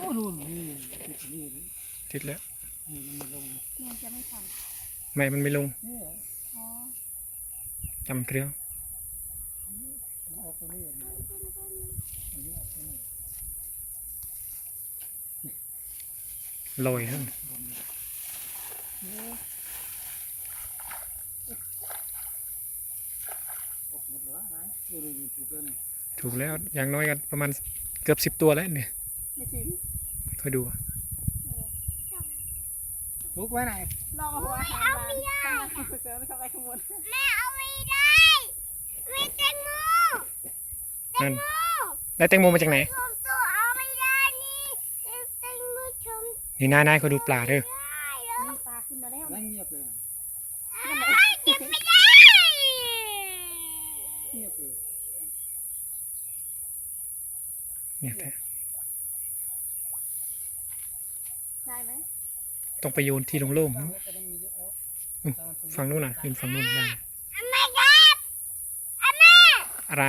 โอ้ดูนี่ติดนี่ติดแล้วนี่มันลงมันจะไม่ทันไม่มันไม่ลงนี่อ๋อจำเครื่องมันออกตรงนี้อันนี้ออกตรงนี้ลอยนั่นออกหมดเหรอนะดูดูถูกแล้วนี่ถูกแล้วอย่างน้อยกันประมาณเกือบสิบตัวแล้วเนี่ยไม่ถึง ค่อยดูถูกไว้ไหนลองเอาหัวอาหารมาข้างหลังเสือเข้าไปข้างบนนั่นโได้แตงโมมาจากไหนผมตัวเอาไม่ได้นี่เต็งมือชมนี่นายนายเขาดูปลาเด้อได้แล้วมีปลาขึ้นมาแล้วนั่งเงียบเลยนะเก็บไม่ได้เงียบเลยเนี่ยแท้ ได้ไหมต้องไปโยนที่โล่งๆตั้งนะไว้ก็ต้องมีเยอะเอาอืมฝั่งนู้นน่ะยืนฝั่งนู้นได้ไม่ครับอาม่าอะไร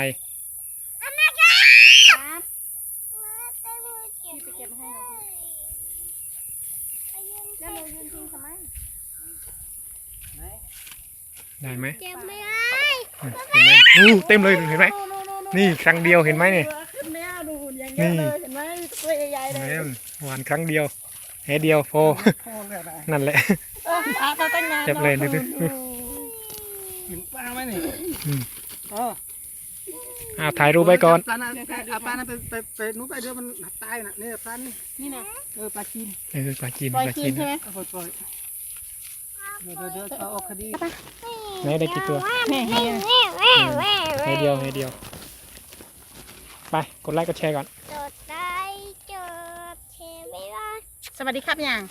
อาม่าครับครับมาเต็งมือเก็บพี่ไปเก็บให้หน่อยไปยืนแล้วหนูยืนทิ้งทำไมไหนได้ไหมเก็บไม่ได้อืมเห็นไหมอู้เต็มเลยเห็นไหมโน่โน่โนี่ครั้งเดียวเห็นไหมเนี่ยรือขึ้นแล้วดูอย่างเงี้ยเลยเห็นไหมตัวใหญ่ๆเลเห็นยไหมหวานครั้งเดียว แหเดียวพอพอแล้วนะนั่นแหละเออปลาตัวตั้งนานเก็บเลยดูดิโอ้เห็นปลาไหมนี่อืมอ๋ออ่าถ่ายรูปไว้ก่อนปลาน่ะเอาปลาน่ะไปไปไปนู้นไปเดี๋ยวมันตายน่ะนี่ปลานี่นี่นะเออปลาจีนเออปลาจีนปล่อยปลาคืจีนนใช่ไหมเอาปล่อยปล่อยเดี๋ยวเดี๋ยวเดี๋ยวเอาออกคดีไหนได้กี่ตัวแม่ให้แม่แม่แม่แหเดียวแหเดียว ไปกดไลค์กดแชร์ก่อน สวัสดีครับยัง